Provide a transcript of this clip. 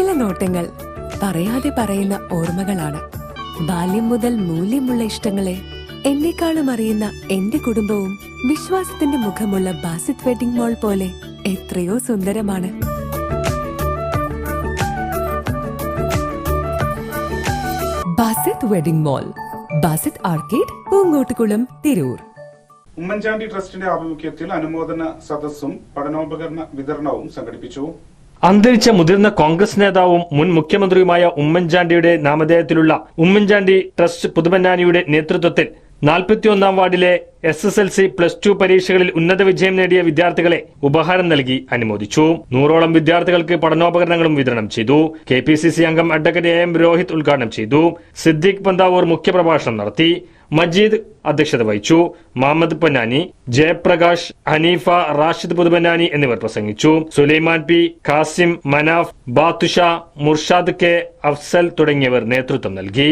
നോട്ടങ്ങൾ പറയാതെ പറയുന്ന ഓർമ്മകളാണ്. ബാല്യം മുതൽ മൂല്യമുള്ള ഇഷ്ടങ്ങളെ എന്നെക്കാളും അറിയുന്ന എന്റെ കുടുംബവും വിശ്വാസത്തിന്റെ മുഖമുള്ള ബാസിത് വെഡിംഗ് മോൾ പോലെ എത്രയോ സുന്ദരമാണ്. Basith wedding mall Basith arcade Poongottukulam Tirur. Oommen Chandy ട്രസ്റ്റിന്റെ ആഭിമുഖ്യത്തിൽ അനുമോദന സദസ്സും പഠനോപകരണ വിതരണവും സംഘടിപ്പിച്ചു. അന്തരിച്ച മുതിർന്ന കോൺഗ്രസ് നേതാവും മുൻ മുഖ്യമന്ത്രിയുമായ ഉമ്മൻചാണ്ടിയുടെ നാമധേയത്തിലുള്ള ഉമ്മൻചാണ്ടി ട്രസ്റ്റ് പുതുമന്നാനിയുടെ നേതൃത്വത്തിൽ നാൽപ്പത്തിയൊന്നാം വാർഡിലെ S S L C plus two പരീക്ഷകളിൽ ഉന്നത വിജയം നേടിയ വിദ്യാർത്ഥികളെ ഉപഹാരം നൽകി അനുമോദിച്ചു. നൂറോളം വിദ്യാർത്ഥികൾക്ക് പഠനോപകരണങ്ങളും വിതരണം ചെയ്തു. കെ പി സി സി അംഗം അഡ്വക്കേറ്റ് എ എം രോഹിത് ഉദ്ഘാടനം ചെയ്തു. സിദ്ദീഖ് പന്താവൂർ മുഖ്യപ്രഭാഷണം നടത്തി. മജീദ് അധ്യക്ഷത വഹിച്ചു. മുഹമ്മദ് പൊന്നാനി ജയപ്രകാശ് ഹനീഫ റാഷിദ് പുതുപന്നാനി എന്നിവർ പ്രസംഗിച്ചു. സുലൈമാൻ പി ഖാസിം മനാഫ് ബാത്തുഷ മുർഷാദ് കെ അഫ്സൽ തുടങ്ങിയവർ നേതൃത്വം നൽകി.